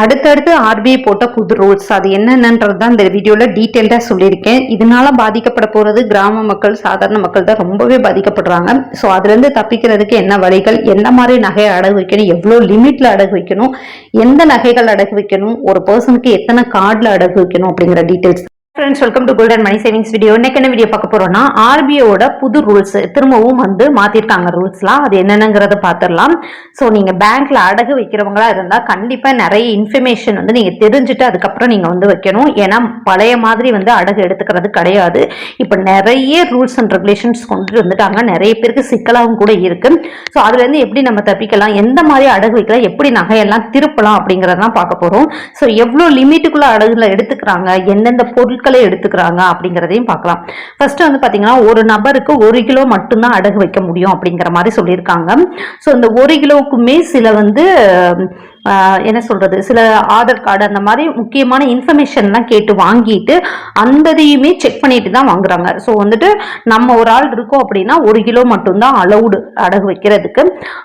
அடுத்தடுத்து ஆர்பிஐ போட்ட புது ரூல்ஸ் அது என்னென்னன்றது தான் இந்த வீடியோவில் டீட்டெயில்டாக சொல்லியிருக்கேன். இதனால பாதிக்கப்பட போகிறது கிராம மக்கள் சாதாரண மக்கள் தான் ரொம்பவே பாதிக்கப்படுறாங்க. ஸோ அதுலேருந்து தப்பிக்கிறதுக்கு என்ன வழிகள்? எந்த மாதிரி நகையை அடகு வைக்கணும்? எவ்வளோ லிமிட்டில் அடகு வைக்கணும்? எந்த நகைகள் அடகு வைக்கணும்? ஒரு பர்சனுக்கு எத்தனை கார்டில் அடகு வைக்கணும்? அப்படிங்கிற details friends welcome to golden money savings video இன்னைக்கு என்ன வீடியோ பார்க்க போறோம்னா ஆர்பிஐயோட புது ரூல்ஸ் திரும்பவும் வந்து மாத்திருக்காங்க ரூல்ஸ்லாம் அது என்னென்னங்கிறத பார்த்துடலாம். ஸோ நீங்க பேங்க்ல அடகு வைக்கிறவங்களா இருந்தா கண்டிப்பா நிறைய இன்ஃபர்மேஷன் வந்து நீங்க தெரிஞ்சுட்டு அதுக்கப்புறம் நீங்க வந்து வைக்கணும். ஏன்னா பழைய மாதிரி வந்து அடகு எடுத்துக்கிறது கிடையாது. இப்போ நிறைய ரூல்ஸ் அண்ட் ரெகுலேஷன்ஸ் கொண்டு வந்துட்டாங்க. நிறைய பேருக்கு சிக்கலாகவும் கூட இருக்கு. ஸோ அதுல இருந்து எப்படி நம்ம தப்பிக்கலாம்? எந்த மாதிரி அடகு வைக்கலாம்? எப்படி நகையெல்லாம் திருப்பலாம்? அப்படிங்கறதெல்லாம் பார்க்க போறோம். ஸோ எவ்வளோ லிமிட்டுக்குள்ள அடகுல எடுத்துக்கிறாங்க? எந்தெந்த பொருள் பொருட்களை எடுத்துக்கிறாங்க அப்படிங்கிறதையும் பார்க்கலாம். ஃபர்ஸ்ட் வந்து பார்த்தீங்கன்னா ஒரு நபருக்கு ஒரு கிலோ மட்டும்தான் அடகு வைக்க முடியும் அப்படிங்கிற மாதிரி சொல்லியிருக்காங்க. ஸோ இந்த ஒரு கிலோவுக்குமே சில வந்து என்ன சொல்றது சில ஆதார் கார்டு அந்த மாதிரி முக்கியமான இன்ஃபர்மேஷன்லாம் கேட்டு வாங்கிட்டு அந்த இதையுமே செக் பண்ணிட்டு தான் வாங்குறாங்க. ஸோ வந்துட்டு நம்ம ஒரு ஆள் இருக்கோம் அப்படின்னா ஒரு கிலோ மட்டும்தான் அலௌடு அடகு வைக்கிறதுக்கு.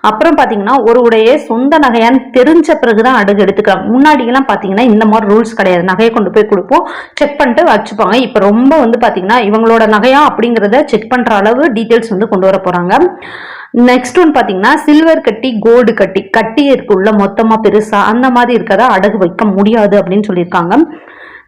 அப்புறம் பார்த்தீங்கன்னா ஒருவருடைய சொந்த நகையான்னு தெரிஞ்ச பிறகு தான் அடகு எடுத்துக்கிறாங்க. முன்னாடியெல்லாம் பார்த்தீங்கன்னா இந்த மாதிரி ரூல்ஸ் கிடையாது. நகையை கொண்டு போய் கொடுப்போம். செக் பண்ணிட்டு வச்சுப்பாங்க. இப்போ ரொம்ப வந்து பார்த்தீங்கன்னா இவங்களோட நகையா அப்படிங்கிறத செக் பண்ணுற அளவு டீட்டெயில்ஸ் வந்து கொண்டு வர போகிறாங்க நெக்ஸ்ட் ஒன் பார்த்தீங்கன்னா சில்வர் கட்டி கோல்டு கட்டி கட்டி இருக்குள்ள மொத்தமாக பெருசா அந்த மாதிரி இருக்கிறத அடகு வைக்க முடியாது அப்படின்னு சொல்லியிருக்காங்க.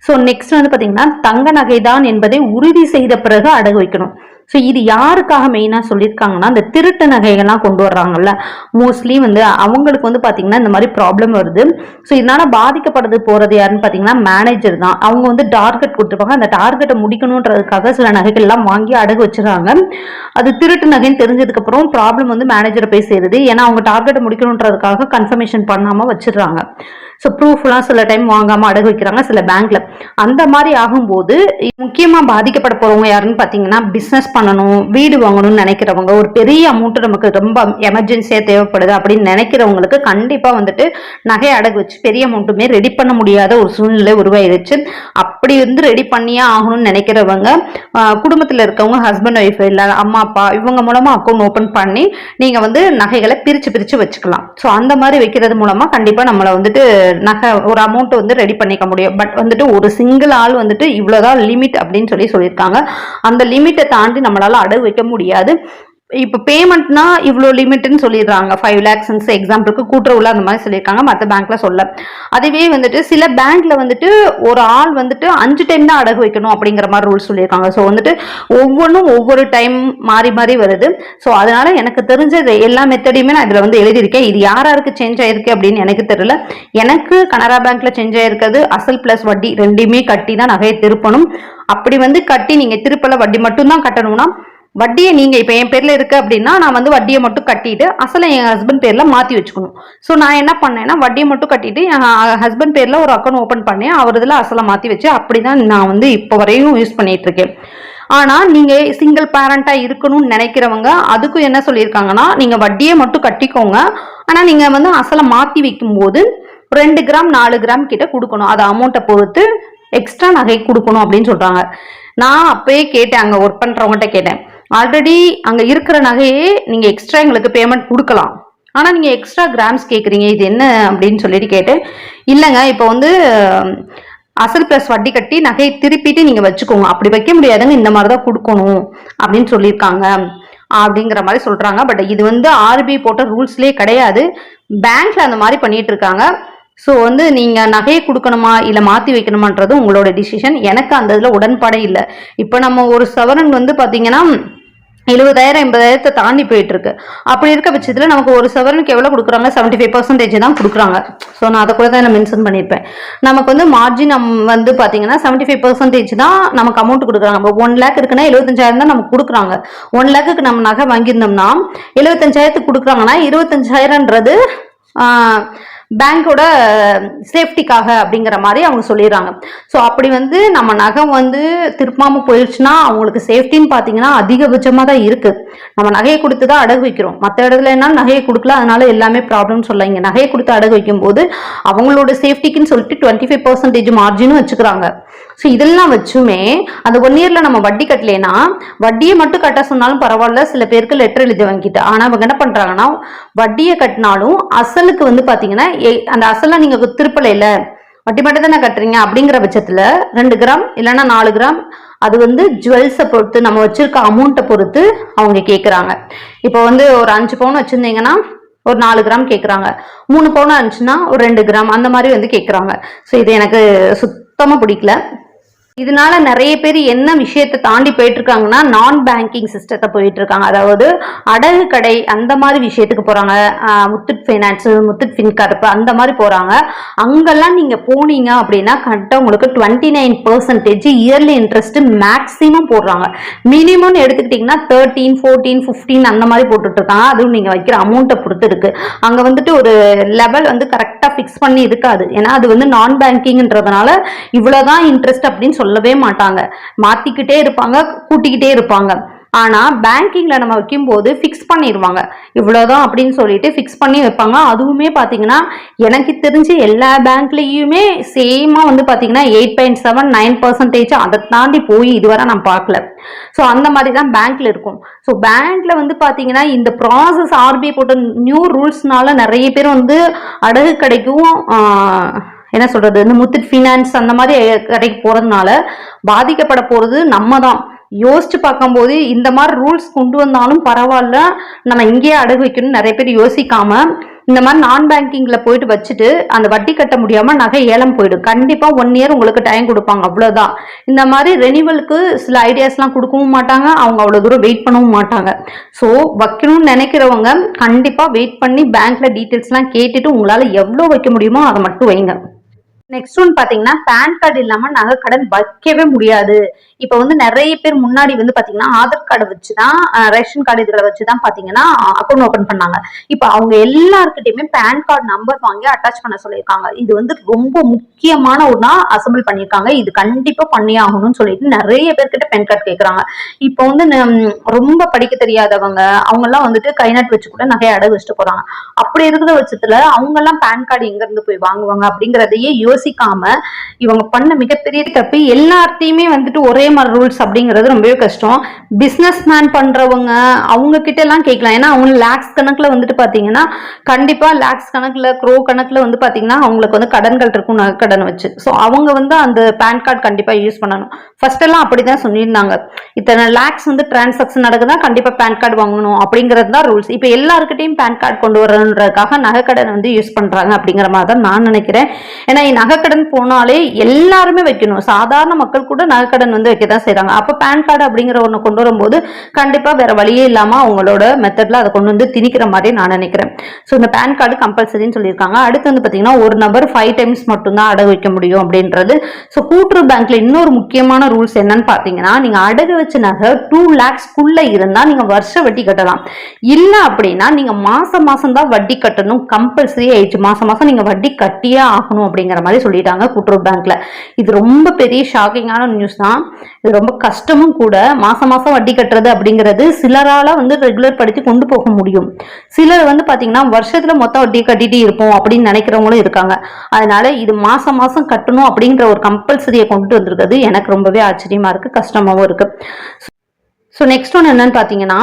ஸோ நெக்ஸ்ட் வந்து பார்த்தீங்கன்னா தங்க நகைதான் என்பதை உறுதி செய்த பிறகு அடகு வைக்கணும். ஸோ இது யாருக்காக மெயினாக சொல்லியிருக்காங்கன்னா இந்த திருட்டு நகைகள்லாம் கொண்டு வர்றாங்கல்ல. மோஸ்ட்லி வந்து அவங்களுக்கு வந்து பார்த்தீங்கன்னா இந்த மாதிரி ப்ராப்ளம் வருது. ஸோ இதனால் பாதிக்கப்படுறது போகிறது யாருன்னு பார்த்தீங்கன்னா மேனேஜர் தான். அவங்க வந்து டார்கெட் கொடுத்துருப்பாங்க. அந்த டார்கெட்டை முடிக்கணுன்றதுக்காக சில நகைகள்லாம் வாங்கி அடகு வச்சிருக்காங்க அது திருட்டு நகைன்னு தெரிஞ்சதுக்கப்புறம் ப்ராப்ளம் வந்து மேனேஜரை போய் சேருது. ஏன்னா அவங்க டார்கெட்டை முடிக்கணுன்றதுக்காக கன்ஃபர்மேஷன் பண்ணாமல் வச்சிடுறாங்க. ஸோ ப்ரூஃப்லாம் சில டைம் வாங்காமல் அடகு வைக்கிறாங்க சில பேங்க்ல அந்த மாதிரி ஆகும்போது முக்கியமாக பாதிக்கப்பட போகிறவங்க யாருன்னு பார்த்தீங்கன்னா பிஸ்னஸ் பண்ணணும் வீடு வாங்கணும்னு நினைக்கிறவங்க ஒரு பெரிய அமௌண்ட் நமக்கு ரொம்ப எமர்ஜென்சியாக தேவைப்படுது அப்படின்னு நினைக்கிறவங்களுக்கு கண்டிப்பாக வந்துட்டு நகை அடகு வச்சு பெரிய அமௌண்ட்டுமே ரெடி பண்ண முடியாத ஒரு சூழ்நிலை உருவாயிருச்சு. அப்படி இருந்து ரெடி பண்ணியே ஆகணும்னு நினைக்கிறவங்க குடும்பத்தில் இருக்கவங்க ஹஸ்பண்ட் ஒய்ஃப் இல்லை அம்மா அப்பா இவங்க மூலமாக அக்கௌண்ட் ஓப்பன் பண்ணி நீங்கள் வந்து நகைகளை பிரித்து பிரித்து வச்சுக்கலாம். ஸோ அந்த மாதிரி வைக்கிறது மூலமாக கண்டிப்பாக நம்மளை வந்துட்டு நகை ஒரு அமௌண்ட் வந்து ரெடி பண்ணிக்க முடியும். பட் வந்துட்டு ஒரு சிங்கிள் ஆள் வந்துட்டு இவ்வளோதான் லிமிட் அப்படின்னு சொல்லி சொல்லியிருக்காங்க. அந்த லிமிட்டை தாண்டி நம்மளால் அடகு வைக்க முடியாது. இப்போ பேமெண்ட்னா இவ்வளோ லிமிட்னு சொல்லிடுறாங்க. ஃபைவ் லேக்ஸ் எக்ஸாம்பிளுக்கு கூட்டுறவுல அந்த மாதிரி சொல்லியிருக்காங்க. மற்ற பேங்க்ல சொல்ல. அதுவே வந்துட்டு சில பேங்க்ல வந்துட்டு ஒரு ஆள் வந்துட்டு அஞ்சு டைம் தான் அடகு வைக்கணும் அப்படிங்கிற மாதிரி ரூல்ஸ் சொல்லியிருக்காங்க. ஸோ வந்துட்டு ஒவ்வொன்றும் ஒவ்வொரு டைம் மாறி மாறி வருது. ஸோ அதனால எனக்கு தெரிஞ்ச எல்லா மெத்தடையுமே நான் இதில் வந்து எழுதியிருக்கேன். இது யார் யாருக்கு சேஞ்ச் ஆயிருக்கு அப்படின்னு எனக்கு தெரியல. எனக்கு கனரா பேங்க்ல சேஞ்ச் ஆயிருக்கிறது அசல் பிளஸ் வட்டி ரெண்டையுமே கட்டி தான் நகையை திருப்பணும். அப்படி வந்து கட்டி நீங்க திருப்பல வட்டி மட்டும்தான் கட்டணும்னா வட்டியை நீங்கள் இப்போ என் பேரில் இருக்கு அப்படின்னா நான் வந்து வட்டியை மட்டும் கட்டிட்டு அசலை என் ஹஸ்பண்ட் பேரில் மாற்றி வச்சுக்கணும். ஸோ நான் என்ன பண்ணேன்னா வட்டியை மட்டும் கட்டிட்டு என் ஹஸ்பண்ட் பேரில் ஒரு அக்கௌண்ட் ஓப்பன் பண்ணேன். அவர் இதில் அசலை மாற்றி வச்சு அப்படிதான் நான் வந்து இப்போ வரையும் யூஸ் பண்ணிட்டு இருக்கேன். ஆனால் நீங்கள் சிங்கிள் பேரண்ட்டாக இருக்கணும்னு நினைக்கிறவங்க அதுக்கும் என்ன சொல்லியிருக்காங்கன்னா நீங்கள் வட்டியை மட்டும் கட்டிக்கோங்க. ஆனால் நீங்கள் வந்து அசலை மாற்றி வைக்கும்போது ரெண்டு கிராம் நாலு கிராம் கிட்ட கொடுக்கணும். அது அமௌண்ட்டை பொறுத்து எக்ஸ்ட்ரா நகை கொடுக்கணும் அப்படின்னு சொல்கிறாங்க நான் அப்பயே கேட்டேன் அங்கே ஒர்க் பண்ணுறவங்ககிட்ட கேட்டேன். ஆல்ரெடி அங்கே இருக்கிற நகையே நீங்கள் எக்ஸ்ட்ரா எங்களுக்கு பேமெண்ட் கொடுக்கலாம். ஆனால் நீங்கள் எக்ஸ்ட்ரா கிராம்ஸ் கேட்குறீங்க இது என்ன அப்படின்னு சொல்லிட்டு கேட்டேன். இல்லைங்க இப்போ வந்து அசல் ப்ளஸ் வட்டி கட்டி நகையை திருப்பிட்டு நீங்கள் வச்சுக்கோங்க. அப்படி வைக்க முடியாதுங்க இந்த மாதிரி தான் கொடுக்கணும் அப்படின்னு சொல்லியிருக்காங்க. அப்படிங்கிற மாதிரி சொல்கிறாங்க பட் இது வந்து ஆர்பிஐ போட்ட ரூல்ஸ்லேயே கிடையாது. பேங்க்ல அந்த மாதிரி பண்ணிட்டு இருக்காங்க. ஸோ வந்து நீங்கள் நகையை கொடுக்கணுமா இல்லை மாற்றி வைக்கணுமான்றது உங்களோட டிசிஷன் எனக்கு அந்த இதில் உடன்பாடே இல்லை. இப்போ நம்ம ஒரு சவரன் வந்து பார்த்தீங்கன்னா எழுபதாயிரம் எண்பதாயிரத்தை தாண்டி போயிட்டு இருக்கு அப்படி இருக்க பட்சத்தில் நமக்கு ஒரு சவரனுக்கு எவ்வளோ கொடுக்குறாங்க செவன்டி ஃபைவ் பர்சன்டேஜ் தான் கொடுக்குறாங்க. ஸோ நான் அதை கூட தான் நான் மென்ஷன் பண்ணியிருப்பேன். நமக்கு வந்து மார்ஜின் வந்து பார்த்தீங்கன்னா செவன்டி ஃபைவ் பர்சன்டேஜ் தான் நமக்கு அமௌண்ட் கொடுக்குறாங்க. இப்போ ஒன் லேக் இருக்குன்னா எழுபத்தஞ்சாயிரம் தான் நமக்கு கொடுக்குறாங்க. ஒன் லேக்குக்கு நம்ம நகை வாங்கியிருந்தோம்னா எழுபத்தஞ்சாயிரத்துக்கு கொடுக்குறாங்கன்னா இருபத்தஞ்சாயிரம்ன்றது பேங்கோட சேஃப்டிக்காக அப்படிங்கிற மாதிரி அவங்க சொல்லிடுறாங்க. ஸோ அப்படி வந்து நம்ம நகை வந்து திருப்பாம போயிடுச்சுன்னா அவங்களுக்கு சேஃப்டின்னு பார்த்தீங்கன்னா அதிகபட்சமாக தான் இருக்கு. நம்ம நகையை கொடுத்து தான் அடகு வைக்கிறோம். மற்ற இடத்துல என்ன நகையை கொடுக்கல அதனால எல்லாமே ப்ராப்ளம் சொல்ல. இங்கே நகையை கொடுத்து அடகு வைக்கும் போது அவங்களோட சேஃப்டிக்குன்னு சொல்லிட்டு டுவெண்ட்டி ஃபைவ் பர்சன்டேஜ் மார்ஜினும் வச்சுக்கிறாங்க. ஸோ இதெல்லாம் வச்சுமே அந்த ஒன் இயரில் நம்ம வட்டி கட்டலைன்னா வட்டியை மட்டும் கட்ட சொன்னாலும் பரவாயில்ல. சில பேருக்கு லெட்டர் எழுதி வாங்கிட்டு ஆனால் அவங்க என்ன பண்ணுறாங்கன்னா வட்டியை கட்டினாலும் அசலுக்கு வந்து பார்த்தீங்கன்னா அந்த அசலை நீங்க திருப்பலையில வட்டி மட்டும் தானே கட்டுறீங்க? அப்படிங்கிற பட்சத்துல ரெண்டு கிராம் இல்லைன்னா நாலு கிராம் அது வந்து ஜுவல்ஸை பொறுத்து நம்ம வச்சிருக்க அமௌண்ட்டை பொறுத்து அவங்க கேட்குறாங்க இப்போ வந்து ஒரு அஞ்சு பவுன் வச்சிருந்தீங்கன்னா ஒரு நாலு கிராம் கேட்குறாங்க மூணு பவுன் இருந்துச்சுன்னா ஒரு ரெண்டு கிராம் அந்த மாதிரி வந்து கேட்குறாங்க ஸோ இது எனக்கு சுத்தமாக பிடிக்கல. இதனால நிறைய பேர் என்ன விஷயத்தை தாண்டி போயிட்டு இருக்காங்கன்னா நான் பேங்கிங் சிஸ்டத்தை போயிட்டு இருக்காங்க அதாவது அடகு கடை அந்த மாதிரி விஷயத்துக்கு போறாங்க. முத்துட் ஃபைனான்ஸ் முத்துட் ஃபின்கார்ப் அந்த மாதிரி போறாங்க. அங்கெல்லாம் நீங்க போனீங்க அப்படின்னா கரெக்டாக உங்களுக்கு twenty nine percentage yearly interest maximum போடுறாங்க. மினிமம் எடுத்துக்கிட்டிங்கன்னா தேர்ட்டீன் ஃபோர்டீன் ஃபிஃப்டீன் அந்த மாதிரி போட்டுட்டு இருக்காங்க அதுவும் நீங்க வைக்கிற அமௌண்ட்டை பொறுத்து இருக்கு அங்க வந்துட்டு ஒரு லெவல் வந்து கரெக்டாக ஃபிக்ஸ் பண்ணி இருக்காது. ஏன்னா அது வந்து நான் பேங்கிங்ன்றதுனால இவ்வளோதான் இன்ட்ரெஸ்ட் அப்படின்னு சொல்லவே மாட்டாங்க. மாத்திக்கிட்டே இருப்பாங்க கூட்டிக்கிட்டே இருப்பாங்க. ஆனால் பேங்கிங்கில் நம்ம வைக்கும்போது ஃபிக்ஸ் பண்ணிடுவாங்க இவ்வளோதான் அப்படின்னு சொல்லிட்டு ஃபிக்ஸ் பண்ணி வைப்பாங்க. அதுவுமே பார்த்தீங்கன்னா எனக்கு தெரிஞ்சு எல்லா பேங்க்லயுமே சேமாக வந்து பார்த்தீங்கன்னா eight point seven nine percentage அதை தாண்டி போய் இதுவரை நான் பார்க்கல. ஸோ அந்த மாதிரி தான் பேங்க்ல இருக்கும். ஸோ பேங்க்ல வந்து பார்த்தீங்கன்னா இந்த ப்ராசஸ் ஆர்பிஐ போட்ட நியூ ரூல்ஸ்னால நிறைய பேர் வந்து அடகு கடைக்கும் என்ன சொல்றது இந்த முத்துட் ஃபினான்ஸ் அந்த மாதிரி கடைக்கு போறதுனால பாதிக்கப்பட போறது நம்ம தான் யோசிச்சு பார்க்கும்போது இந்த மாதிரி ரூல்ஸ் கொண்டு வந்தாலும் பரவாயில்ல. நம்ம இங்கேயே அடகு வைக்கணும்னு நிறைய பேர் யோசிக்காம இந்த மாதிரி நான் பேங்கிங்ல போயிட்டு வச்சுட்டு அந்த வட்டி கட்ட முடியாம நகை ஏலம் போயிடும் கண்டிப்பா ஒன் இயர் உங்களுக்கு டைம் கொடுப்பாங்க அவ்வளவுதான். இந்த மாதிரி ரெனிவலுக்கு சில ஐடியாஸ்லாம் கொடுக்கவும் மாட்டாங்க அவங்க அவ்வளவு தூரம் வெயிட் பண்ணவும் மாட்டாங்க. ஸோ வைக்கணும்னு நினைக்கிறவங்க கண்டிப்பா வெயிட் பண்ணி பேங்க்ல டீட்டெயில்ஸ்லாம் கேட்டுட்டு உங்களால எவ்வளோ வைக்க முடியுமோ அதை மட்டும் வைங்க. நெக்ஸ்ட் ஒன் பாத்தீங்கன்னா பேன் கார்டு இல்லாம நகை கடன் வைக்கவே முடியாது. இப்போ வந்து நிறைய பேர் முன்னாடி வந்து பாத்தீங்கன்னா ஆதார் கார்டு வச்சுதான் ரேஷன் கார்டு இதுகளை வச்சுதான் பாத்தீங்கன்னா அக்கௌண்ட் ஓபன் பண்ணாங்க. இப்ப அவங்க எல்லாருக்கிட்டையுமே பேன் கார்டு நம்பர் வாங்கி அட்டாச் பண்ண சொல்லியிருக்காங்க. இது வந்து ரொம்ப முக்கியமான ஒன்றா அசம்பிள் பண்ணியிருக்காங்க. இது கண்டிப்பா பண்ணி ஆகணும்னு சொல்லிட்டு நிறைய பேர்கிட்ட பேன் கார்டு கேட்குறாங்க இப்போ வந்து ரொம்ப படிக்க தெரியாதவங்க அவங்க எல்லாம் வந்துட்டு கை நாட்டு வச்சு கூட நகையை அடகு வச்சுட்டு போறாங்க. அப்படி இருக்கிற பட்சத்துல அவங்க எல்லாம் பேன் கார்டு எங்க இருந்து போய் வாங்குவாங்க அப்படிங்கறதையே யோசிக்காம இவங்க பண்ண மிகப்பெரிய தப்பு எல்லாத்தையுமே வந்துட்டு ஒரே மாதிரி ரூல்ஸ் அப்படிங்கிறது ரொம்பவே கஷ்டம். பிஸ்னஸ் மேன் பண்றவங்க அவங்க கிட்ட எல்லாம் கேட்கலாம். ஏன்னா அவங்க லேக்ஸ் கணக்குல வந்துட்டு பாத்தீங்கன்னா கண்டிப்பா லேக்ஸ் கணக்குல க்ரோ கணக்குல வந்து பாத்தீங்கன்னா அவங்களுக்கு வந்து கடன்கள் இருக்கும் நகை கடன் வச்சு. ஸோ அவங்க வந்து அந்த பேன் கார்டு கண்டிப்பா யூஸ் பண்ணணும். ஃபர்ஸ்ட் எல்லாம் அப்படிதான் சொல்லியிருந்தாங்க. இத்தனை லேக்ஸ் வந்து டிரான்சாக்ஷன் நடக்குதா கண்டிப்பா பேன் கார்டு வாங்கணும் அப்படிங்கிறது தான் ரூல்ஸ் இப்போ எல்லாருக்கிட்டையும் பேன் கார்டு கொண்டு வரணுன்றதுக்காக நகைக்கடன் வந்து யூஸ் பண்றாங்க அப்படிங்கிற மாதிரி தான் நான் நினைக்கிறேன். ஏன்னா நகைக்கடன் போனாலே எல்லாருமே வைக்கணும். சாதாரண மக்கள் கூட நகைக்கடன் வந்து வைக்க தான் செய்கிறாங்க அப்போ பேன் கார்டு அப்படிங்கிற ஒன்று கொண்டு வரும்போது கண்டிப்பாக வேற வழியே இல்லாமல் அவங்களோட மெத்தடில் அதை கொண்டு வந்து திணிக்கிற மாதிரி நான் நினைக்கிறேன். ஸோ இந்த பேன் கார்டு கம்பல்சரின்னு சொல்லியிருக்காங்க. அடுத்து வந்து பார்த்தீங்கன்னா ஒரு நபர் ஃபைவ் டைம்ஸ் மட்டும்தான் அடகு வைக்க முடியும் அப்படின்றது. ஸோ கூட்டுறவு பேங்க்ல இன்னொரு முக்கியமான ரூல்ஸ் என்னன்னு பார்த்தீங்கன்னா நீங்க அடகு வச்ச நகை டூ லேக்ஸ்க்குள்ள இருந்தால் நீங்கள் வருஷ வட்டி கட்டலாம். இல்லை அப்படின்னா நீங்க மாதம் மாதம் தான் வட்டி கட்டணும். கம்பல்சரி ஆயிடுச்சு. மாதம் மாசம் நீங்கள் வட்டி கட்டியே ஆகணும் அப்படிங்கிற மாதிரி சொல்லிட்டாங்க கூட்டுறவு பேங்க்ல இது ரொம்ப பெரிய ஷாக்கிங்கான நியூஸ் தான். இது ரொம்ப கஷ்டமும் கூட மாசம் மாசம் வட்டி கட்டுறது அப்படிங்கிறது சிலரால வந்து ரெகுலர் படுத்தி கொண்டு போக முடியும். சிலர் வந்து பாத்தீங்கன்னா வருஷத்துல மொத்தம் வட்டி கட்டிட்டு இருப்போம் அப்படின்னு நினைக்கிறவங்களும் இருக்காங்க. அதனால இது மாசம் மாசம் கட்டணும் அப்படிங்கிற ஒரு கம்பல்சரியை கொண்டு வந்திருக்கிறது எனக்கு ரொம்பவே ஆச்சரியமா இருக்கு கஷ்டமாவும் இருக்கு. ஸோ நெக்ஸ்ட் ஒன்று என்னன்னு பார்த்தீங்கன்னா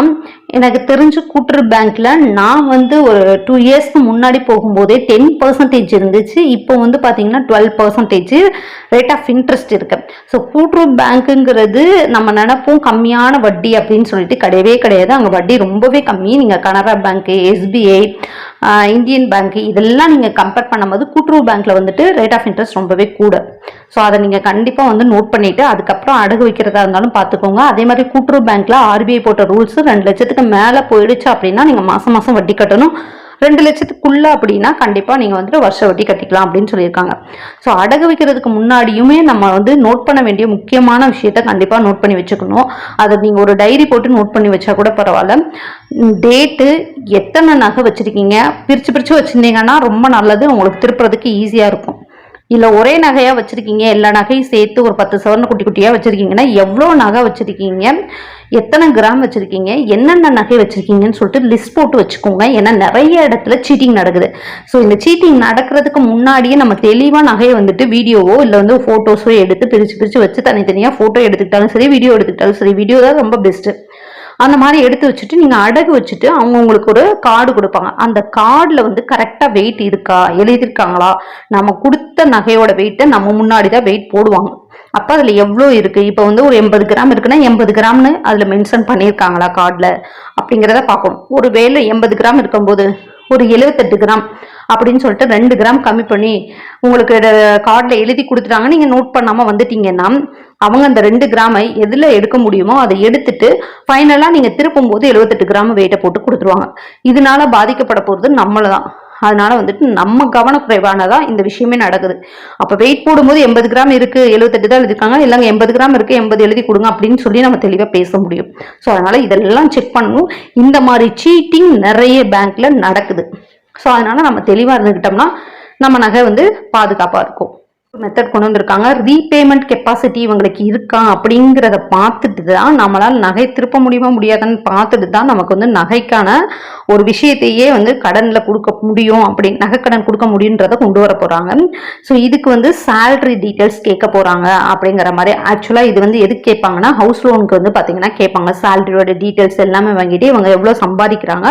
எனக்கு தெரிஞ்சு கூட்டுறவு பேங்க்ல நான் வந்து ஒரு டூ இயர்ஸ்க்கு முன்னாடி போகும்போதே டென் பர்சன்டேஜ் இருந்துச்சு. இப்போ வந்து பார்த்தீங்கன்னா twelve percentage rate of interest இருக்கு. ஸோ கூட்டுறவு பேங்க்குங்கிறது நம்ம நினைப்போம் கம்மியான வட்டி அப்படின்னு சொல்லிட்டு கிடையவே கிடையாது. அங்கே வட்டி ரொம்பவே கம்மி. நீங்கள் Canara Bank SBI Indian Bank இதெல்லாம் நீங்கள் கம்பேர் பண்ணும்போது கூட்டுறவு பேங்க்கில் வந்துட்டு ரேட் ஆஃப் இன்ட்ரெஸ்ட் ரொம்பவே கூட. ஸோ அதை நீங்கள் கண்டிப்பாக வந்து நோட் பண்ணிவிட்டு அதுக்கப்புறம் அடகு வைக்கிறதா இருந்தாலும் பார்த்துக்கோங்க அதே மாதிரி கூட்டுறவு பேங்க்கில் ஆர்பிஐ போட்ட ரூல்ஸ் ரெண்டு லட்சத்துக்கு மேலே போயிடுச்சு அப்படின்னா நீங்கள் மாதம் மாதம் வட்டி கட்டணும். ரெண்டு லட்சத்துக்குள்ள அப்படின்னா கண்டிப்பாக நீங்கள் வந்துட்டு வருஷ வட்டி கட்டிக்கலாம் அப்படின்னு சொல்லியிருக்காங்க. ஸோ அடகு வைக்கிறதுக்கு முன்னாடியுமே நம்ம வந்து நோட் பண்ண வேண்டிய முக்கியமான விஷயத்த கண்டிப்பாக நோட் பண்ணி வச்சுக்கணும். அதை நீங்கள் ஒரு டைரி போட்டு நோட் பண்ணி வச்சா கூட பரவாயில்ல. டேட்டு எத்தனை நகை வச்சுருக்கீங்க? பிரித்து பிரித்து வச்சுருந்தீங்கன்னா ரொம்ப நல்லது. உங்களுக்கு திருப்புறதுக்கு ஈஸியாக இருக்கும். இல்லை ஒரே நகையாக வச்சுருக்கீங்க எல்லா நகையும் சேர்த்து ஒரு பத்து சவரன் குட்டி குட்டியாக வச்சுருக்கீங்கன்னா எவ்வளோ நகை வச்சுருக்கீங்க எத்தனை கிராம் வச்சுருக்கீங்க என்னென்ன நகை வச்சுருக்கீங்கன்னு சொல்லிட்டு லிஸ்ட் போட்டு வச்சுக்கோங்க. ஏன்னா நிறைய இடத்துல சீட்டிங் நடக்குது. ஸோ இந்த சீட்டிங் நடக்கிறதுக்கு முன்னாடியே நம்ம தெளிவாக நகையை வந்துட்டு வீடியோவோ இல்லை வந்து ஃபோட்டோஸோ எடுத்து பிரித்து பிரித்து வச்சு தனித்தனியாக ஃபோட்டோ எடுத்துக்கிட்டாலும் சரி வீடியோ எடுத்துக்கிட்டாலும் சரி வீடியோ தான் ரொம்ப பெஸ்ட்டு அந்த மாதிரி எடுத்து வச்சுட்டு நீங்கள் அடகு வச்சுட்டு அவங்க உங்களுக்கு ஒரு கார்டு கொடுப்பாங்க. அந்த கார்டில் வந்து கரெக்டாக வெயிட் இருக்கா எழுதியிருக்காங்களா நம்ம கொடுத்த நகையோட வெயிட்டை நம்ம முன்னாடி தான் வெயிட் போடுவாங்க. அப்போ அதில் எவ்வளோ இருக்குது இப்போ வந்து ஒரு எண்பது கிராம் இருக்குன்னா எண்பது கிராம்னு அதில் மென்ஷன் பண்ணியிருக்காங்களா கார்டில் அப்படிங்கிறத பார்க்கணும். ஒரு வேலை எண்பது கிராம் இருக்கும்போது ஒரு எழுபத்தெட்டு கிராம் அப்படின்னு சொல்லிட்டு ரெண்டு கிராம் கம்மி பண்ணி உங்களுக்கு கார்டில் எழுதி கொடுத்துட்டாங்க. நீங்கள் நோட் பண்ணாமல் வந்துட்டீங்கன்னா அவங்க அந்த ரெண்டு கிராமை எதில் எடுக்க முடியுமோ அதை எடுத்துட்டு ஃபைனலாக நீங்கள் திருப்பும் போது எழுபத்தெட்டு கிராம் வெயிட்டை போட்டு கொடுத்துருவாங்க. இதனால பாதிக்கப்பட போகிறது நம்மளை தான் அதனால வந்துட்டு நம்ம கவனக்குறைவானதா இந்த விஷயமே நடக்குது. அப்போ வெயிட் போடும்போது எண்பது கிராம் இருக்கு எழுபத்தெட்டு தான் எழுதிருக்காங்க இல்லைங்க எண்பது கிராம் இருக்கு எண்பது எழுதி கொடுங்க அப்படின்னு சொல்லி நம்ம தெளிவாக பேச முடியும். ஸோ அதனால இதெல்லாம் செக் பண்ணணும். இந்த மாதிரி சீட்டிங் நிறைய பேங்க்ல நடக்குது. ஸோ அதனால நம்ம தெளிவாக இருந்துக்கிட்டோம்னா நம்ம நகை வந்து பாதுகாப்பாக இருக்கும். மெத்தட் கொண்டு வந்திருக்காங்க. ரீபேமெண்ட் கெப்பாசிட்டி இவங்களுக்கு இருக்கா அப்படிங்கிறத பார்த்துட்டு தான் நம்மளால் நகை திருப்ப முடியுமா முடியாதான்னு பார்த்துட்டு தான் நமக்கு வந்து நகைக்கான ஒரு விஷயத்தையே வந்து கடனில் கொடுக்க முடியும் அப்படி நகை கடன் கொடுக்க முடியுன்றதை கொண்டு வர போகிறாங்க ஸோ இதுக்கு வந்து சேலரி டீட்டெயில்ஸ் கேட்க போகிறாங்க அப்படிங்கிற மாதிரி ஆக்சுவலாக இது வந்து எதுக்கு கேட்பாங்கன்னா ஹவுஸ் லோனுக்கு வந்து பார்த்தீங்கன்னா கேட்பாங்க. சேலரியோட டீட்டெயில்ஸ் எல்லாமே வாங்கிட்டு இவங்க எவ்வளோ சம்பாதிக்கிறாங்க.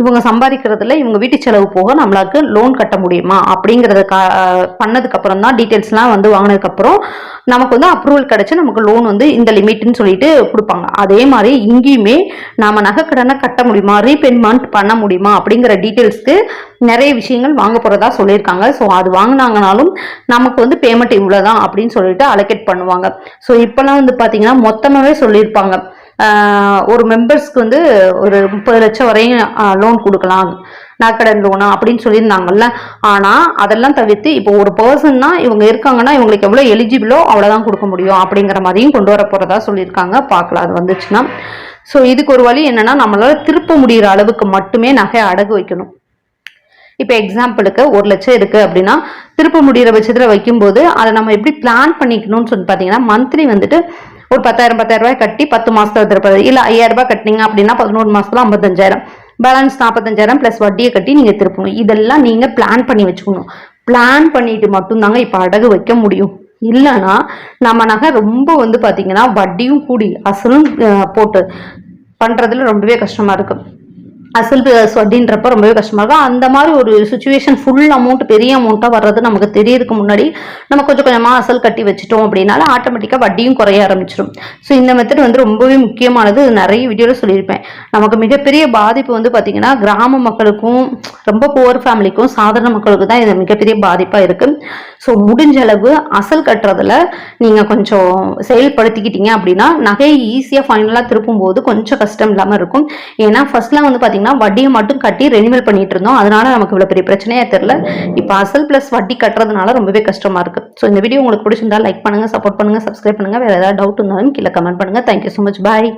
இவங்க சம்பாதிக்கிறதுல இவங்க வீட்டு செலவு போக நம்மளுக்கு லோன் கட்ட முடியுமா அப்படிங்கிறத பண்ணதுக்கு அப்புறம் தான் டீட்டெயில்ஸ் டீட்டெயில்ஸ்லாம் வந்து வாங்கினதுக்கப்புறம் நமக்கு வந்து அப்ரூவல் கிடச்சி நமக்கு லோன் வந்து இந்த லிமிட்னு சொல்லிட்டு கொடுப்பாங்க. அதே மாதிரி இங்கேயுமே நாம நகைக்கடனை கட்ட முடியுமா? ரீபேமெண்ட் பண்ண முடியுமா? அப்படிங்கிற டீட்டெயில்ஸ்க்கு நிறைய விஷயங்கள் வாங்க போகிறதா சொல்லியிருக்காங்க. ஸோ அது வாங்கினாங்கனாலும் நமக்கு வந்து பேமெண்ட் இவ்வளோதான் அப்படின்னு சொல்லிட்டு அலோகேட் பண்ணுவாங்க. ஸோ இப்போல்லாம் வந்து பார்த்தீங்கன்னா மொத்தமாகவே சொல்லியிருப்பாங்க. ஒரு மெம்பர்ஸ்க்கு வந்து ஒரு முப்பது லட்சம் வரையும் லோன் கொடுக்கலாம். நகடன் லோனா அப்படின்னு சொல்லியிருந்தாங்கல்ல. ஆனால் அதெல்லாம் தவிர்த்து இப்போ ஒரு பர்சன்னா இவங்க இருக்காங்கன்னா இவங்களுக்கு எவ்வளோ எலிஜிபிளோ அவ்வளோதான் கொடுக்க முடியும் அப்படிங்கிற மாதிரியும் கொண்டு வர போகிறதா சொல்லியிருக்காங்க. பார்க்கலாம் அது வந்துச்சுன்னா. ஸோ இதுக்கு ஒரு வழி என்னன்னா நம்மளால திருப்ப முடிகிற அளவுக்கு மட்டுமே நகை அடகு வைக்கணும். இப்போ எக்ஸாம்பிளுக்கு ஒரு லட்சம் இருக்குது அப்படின்னா திருப்ப முடிகிற பட்சத்தில் வைக்கும்போது அதை நம்ம எப்படி பிளான் பண்ணிக்கணும்னு சொல்லி பார்த்தீங்கன்னா மந்த்லி வந்துட்டு ஒரு பத்தாயிரம் பத்தாயிரம் ரூபாய் கட்டி பத்து மாதத்தில் திருப்பது இல்லை ஐயாயிரம் ரூபாய் கட்டினீங்க அப்படின்னா பதினோரு மாசத்துல ஐம்பத்தஞ்சாயிரம். பேலன்ஸ் நாற்பத்தஞ்சாயிரம் ப்ளஸ் வட்டியை கட்டி நீங்கள் திருப்பணும். இதெல்லாம் நீங்கள் பிளான் பண்ணி வச்சுக்கணும். பிளான் பண்ணிட்டு மட்டும்தாங்க இப்போ அடகு வைக்க முடியும். இல்லைன்னா நம்ம நகை ரொம்ப வந்து பார்த்தீங்கன்னா வட்டியும் கூடி அசலும் போட்டு பண்ணுறதுல ரொம்பவே கஷ்டமாக இருக்குது அசல் வட்டின்றப்ப ரொம்பவே கஷ்டமாக இருக்கும். அந்த மாதிரி ஒரு சுச்சுவேஷன் ஃபுல் அமௌண்ட் பெரிய அமௌண்ட்டாக வர்றது நமக்கு தெரியறதுக்கு முன்னாடி நம்ம கொஞ்சம் கொஞ்சமாக அசல் கட்டி வச்சுட்டோம் அப்படின்னால ஆட்டோமேட்டிக்காக வட்டியும் குறைய ஆரம்பிச்சிடும் ஸோ இந்த மெத்தட் வந்து ரொம்பவே முக்கியமானது. நிறைய வீடியோவில் சொல்லியிருப்பேன். நமக்கு மிகப்பெரிய பாதிப்பு வந்து பார்த்திங்கன்னா கிராம மக்களுக்கும் ரொம்ப புவர் ஃபேமிலிக்கும் சாதாரண மக்களுக்கு தான் இது மிகப்பெரிய பாதிப்பாக இருக்குது ஸோ முடிஞ்ச அளவு அசல் கட்டுறதுல நீங்கள் கொஞ்சம் செயல்படுத்திக்கிட்டீங்க அப்படின்னா நகையை ஈஸியாக ஃபைனலாக திருப்பும் போது கொஞ்சம் கஷ்டம் இல்லாமல் இருக்கும். ஏன்னா ஃபர்ஸ்ட்லாம் வந்து பார்த்தீங்கன்னா வட்டியை மட்டும் கட்டி ரெனிவல் பண்ணிட்டு இருந்தோம். அதனால நமக்கு இவ்வளோ பெரிய பிரச்சனையே தெரில இப்போ அசல் ப்ளஸ் வட்டி கட்டுறதுனால ரொம்பவே கஷ்டமாக இருக்குது ஸோ இந்த வீடியோ உங்களுக்கு பிடிச்சிருந்தா லைக் பண்ணுங்கள் சப்போர்ட் பண்ணுங்கள் சப்ஸ்கிரைப் பண்ணுங்கள் வேறு ஏதாவது டவுட் இருந்தாலும் கீழே கமெண்ட் பண்ணுங்க. Thank you so much bye